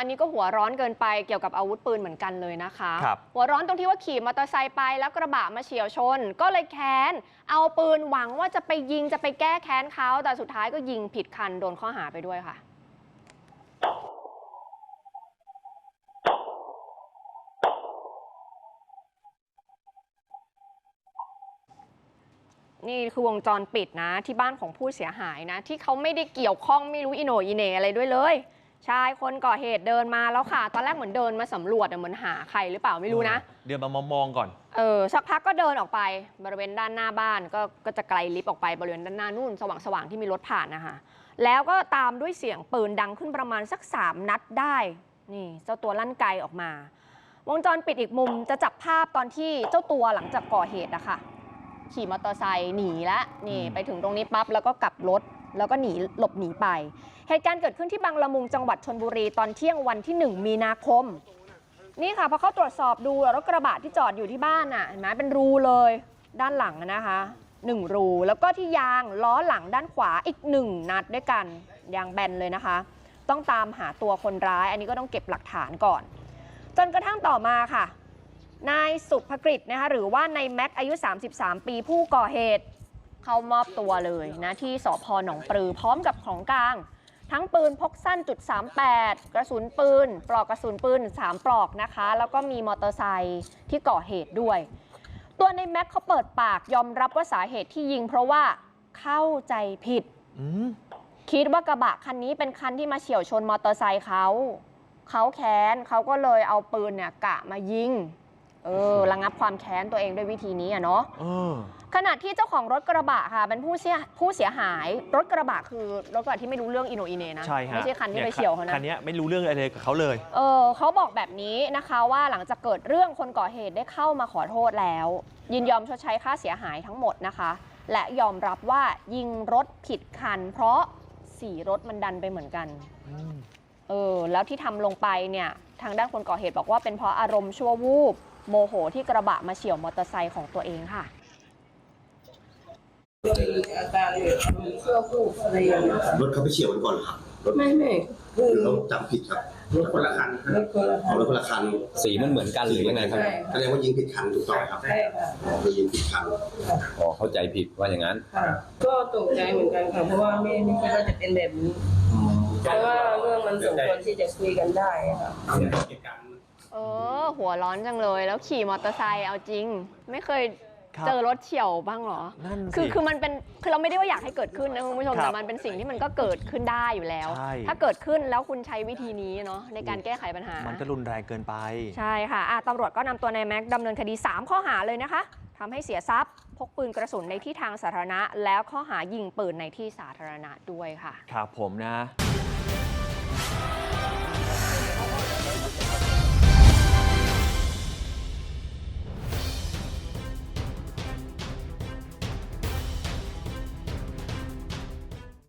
อันนี้ก็หัวร้อนเกินไปเกี่ยวกับอาวุธปืนเหมือนกันเลยนะคะ ครับ หัวร้อนตรงที่ว่าขี่มอเตอร์ไซค์ไปแล้วกระบะมาเฉียวชน ก็เลยแค้น เอาปืนหวังว่าจะไปยิงจะไปแก้แค้นเขาแต่สุดท้ายก็ยิงผิดคันโดนข้อหาไปด้วยค่ะ นี่คือวงจรปิดนะที่บ้านของผู้เสียหายนะ ที่เขาไม่ได้เกี่ยวข้องไม่รู้อิโหนอิเหนอะไรด้วยเลย ชายคนก่อเหตุเดินมาแล้วค่ะ ตอนแรกเหมือนเดินมาสำรวจอะเหมือนหาใครหรือเปล่าไม่รู้นะ เดินมามองๆก่อน เออสักพักก็เดินออกไปบริเวณด้านหน้าบ้านก็ก็จะไกลลิฟต์ออกไปบริเวณด้านหน้านู่นสว่างๆที่มีรถผ่านนะคะแล้วก็ตามด้วยเสียงปืนดังขึ้นประมาณสักสามนัดได้ นี่เจ้าตัวลั่นไกออกมา วงจรปิดอีกมุมจะจับภาพตอนที่เจ้าตัวหลังจากก่อเหตุนะคะขี่มอเตอร์ไซค์หนีละนี่อืมไปถึงตรงนี้ปั๊บแล้วก็กลับรถ แล้วก็หนีหลบหนีไป เหตุการณ์เกิดขึ้นที่บางละมุงจังหวัดชนบุรีตอนเที่ยงวันที่ 1 มีนาคม นี่ค่ะพอเขาตรวจสอบดูรถกระบะที่จอดอยู่ที่บ้านน่ะเห็นไหมเป็นรูเลยด้านหลังนะคะหนึ่งรูแล้วก็ที่ยางล้อหลังด้านขวาอีกหนึ่งนัดด้วยกันยางแบนเลยนะคะ ต้องตามหาตัวคนร้าย อันนี้ก็ต้องเก็บหลักฐานก่อน จนกระทั่งต่อมาค่ะนายสุภกฤษนะคะหรือว่านายแม็กอายุ 33 ปีผู้ก่อเหตุ เข้ามอบตัวเลยนะที่สพหนองปลือพร้อมกับของกลาง ทั้งปืนพกสั้นจุด38 กระสุนปืน ปลอกกระสุนปืน 3 ปลอกนะคะ แล้วก็มีมอเตอร์ไซค์ที่ก่อเหตุด้วย ตัวในแม็กเขาเปิดปากยอมรับว่าสาเหตุที่ยิง เพราะว่าเข้าใจผิดอืมคิดว่ากระบะคันนี้เป็นคันที่มาเฉี่ยวชนมอเตอร์ไซค์เขา เขาแค้นเขาก็เลยเอาปืนเนี่ยกะมายิง เออระงับความแค้นตัวเองด้วยวิธีนี้อะเนาะเออ ขณะที่เจ้าของรถกระบะค่ะเป็นผู้เสียผู้เสียหายรถกระบะคือรถกระบะที่ไม่รู้เรื่องอิโหนอิเหนนะใช่ฮะไม่ใช่คันที่ยไปเฉี่ยวเขานะคันนี้ยไม่รู้เรื่องอะไรเลยกับเขาเลยเออเขาบอกแบบนี้นะคะว่าหลังจากเกิดเรื่องคนก่อเหตุได้เข้ามาขอโทษแล้ว ยินยอมชดใช้ค่าเสียหายทั้งหมดนะคะ และยอมรับว่ายิงรถผิดคัน เพราะสีรถมันดันไปเหมือนกันอืมเออแล้วที่ทำลงไปเนี่ยทางด้านคนก่อเหตุบอกว่าเป็นเพราะอารมณ์ชั่ววูบโมโหที่กระบะมาเฉี่ยวมอเตอร์ไซค์ของตัวเองค่ะ ก็มีอาการแบบชั่ววูบอะไรอย่างเงี้ยค่ะรถเขาไปเฉี่ยวกันก่อนเหรอครับรถไม่ไม่คือหรือเราจำผิดครับรถคนละคันรถคนละเอาคันรถคนละคันสีมันเหมือนกันหรือยังไงครับใช่แสค่ะดงว่ายิงผิดคันถูกต้องไหมครับใช่ค่ะอ๋อคือยิงผิดคันอ๋อ เข้าใจผิดว่าอย่างนั้น ค่ะ ก็ตกใจเหมือนกันค่ะเพราะว่าไม่ไม่คิดว่าจะเป็นแบบนี้แต่ว่าเรื่องมันสมควรที่จะคุยกันได้ค่ะ เออหัวร้อนจังเลย แล้วขี่มอเตอร์ไซค์เอาจริง ไม่เคย ครับเจอรถเฉี่ยวบ้างเหรอ นั่นสิคือคือมันเป็นคือเราไม่ได้ว่าอยากให้เกิดขึ้นนะคุณผู้ชมครับแต่มันเป็นสิ่งที่มันก็เกิดขึ้นได้อยู่แล้ว ใช่ ถ้าเกิดขึ้นแล้วคุณใช้วิธีนี้เนาะในการแก้ไขปัญหามันก็รุนแรงเกินไป ใช่ค่ะอะตำรวจก็นำตัวนายแม็กซ์ดำเนินคดี 3 ข้อหาเลยนะคะทำให้เสียทรัพย์ พกปืนกระสุนในที่ทางสาธารณะ แล้วข้อหายิงปืนในที่สาธารณะด้วยค่ะ ครับผมนะ